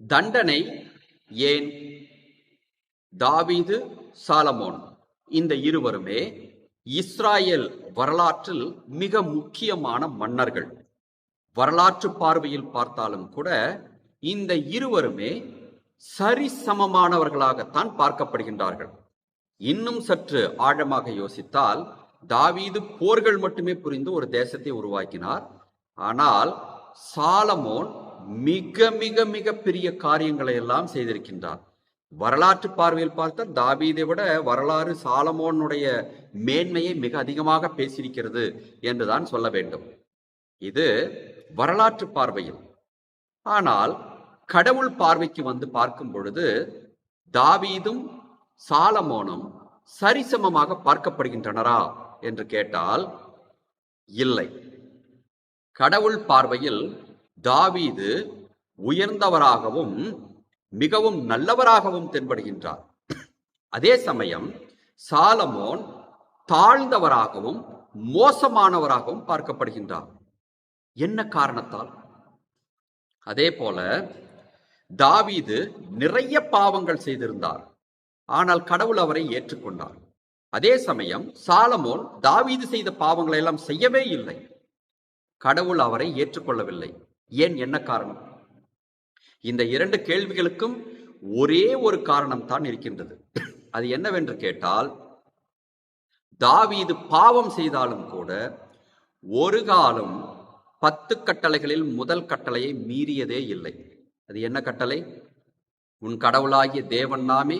தண்டனை ஏன்? தாவீது சாலமோன். இந்த இருவருமே இஸ்ராயல் வரலாற்றில் மிக முக்கியமான மன்னர்கள். வரலாற்று பார்வையில் பார்த்தாலும் கூட இந்த இருவருமே சரிசமமானவர்களாகத்தான் பார்க்கப்படுகின்றார்கள். இன்னும் சற்று ஆழமாக யோசித்தால் தாவீது போர்கள் மட்டுமே புரிந்து ஒரு தேசத்தை உருவாக்கினார். ஆனால் சாலமோன் மிக மிக மிக பெரிய காரியங்களை எல்லாம் செய்திருக்கின்றார். வரலாற்று பார்வையில் பார்த்தால் தாவீதை விட வரலாறு சாலமோனுடைய மேன்மையை மிக அதிகமாக பேசியிருக்கிறது என்றுதான் சொல்ல வேண்டும். இது வரலாற்று பார்வையில். ஆனால் கடவுள் பார்வைக்கு வந்து பார்க்கும் பொழுது தாவீதும் சாலமோனும் சரிசமமாக பார்க்கப்படுகின்றனரா என்று கேட்டால் இல்லை. கடவுள் பார்வையில் தாவீது உயர்ந்தவராகவும் மிகவும் நல்லவராகவும் தென்படுகின்றார். அதே சமயம் சாலமோன் தாழ்ந்தவராகவும் மோசமானவராகவும் பார்க்கப்படுகின்றார். என்ன காரணத்தால்? அதே போல தாவீது நிறைய பாவங்கள் செய்திருந்தார். ஆனால் கடவுள் அவரை ஏற்றுக்கொண்டார். அதே சமயம் சாலமோன் தாவீது செய்த பாவங்களை எல்லாம் செய்யவே இல்லை. கடவுள் அவரை ஏற்றுக்கொள்ளவில்லை. ஏன் என்ன காரணம்? இந்த இரண்டு கேள்விகளுக்கும் ஒரே ஒரு காரணம் தான் இருக்கின்றது. அது என்னவென்று கேட்டால் தாவீது பாவம் செய்தாலும் கூட ஒரு காலம் பத்து கட்டளைகளில் முதல் கட்டளையை மீறியதே இல்லை. அது என்ன கட்டளை? உன் கடவுளாகிய தேவன் நாமே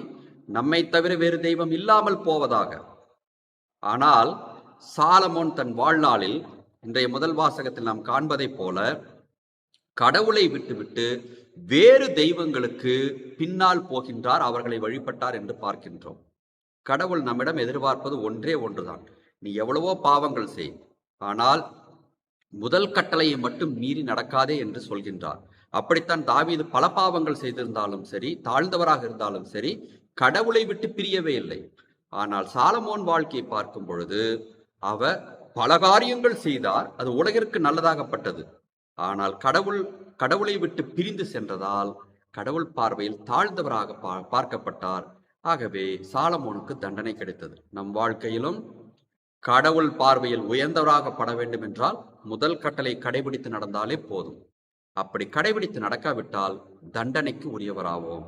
நம்மை தவிர வேறு தெய்வம் இல்லாமல் போவதாக. ஆனால் சாலமோன் தன் வாழ்நாளில் இன்றைய முதல் வாசகத்தில் நாம் காண்பதைப் போல கடவுளை விட்டுவிட்டு வேறு தெய்வங்களுக்கு பின்னால் போகின்றார் அவர்களை வழிபட்டார் என்று பார்க்கின்றோம். கடவுள் நம்மிடம் எதிர்பார்ப்பது ஒன்றே ஒன்றுதான். நீ எவ்வளவோ பாவங்கள் செய் ஆனால் முதல் கட்டளையை மட்டும் மீறி நடக்காதே என்று சொல்கின்றார். அப்படித்தான் தாவீது பல பாவங்கள் செய்திருந்தாலும் சரி தாழ்ந்தவராக இருந்தாலும் சரி கடவுளை விட்டு பிரியவே இல்லை. ஆனால் சாலமோன் வாழ்க்கையை பார்க்கும் பொழுது அவர் பல காரியங்கள் செய்தார் அது உலகிற்கு நல்லதாகப்பட்டது. ஆனால் கடவுள் கடவுளை விட்டு பிரிந்து சென்றதால் கடவுள் பார்வையில் தாழ்ந்தவராக பா- பார்க்கப்பட்டார். ஆகவே சாலமோனுக்கு தண்டனை கிடைத்தது. நம் வாழ்க்கையிலும் கடவுள் பார்வையில் உயர்ந்தவராக பட வேண்டும் என்றால் முதல் கட்டளை கடைபிடித்து நடந்தாலே போதும். அப்படி கடைபிடித்து நடக்காவிட்டால் தண்டனைக்கு உரியவராவோம்.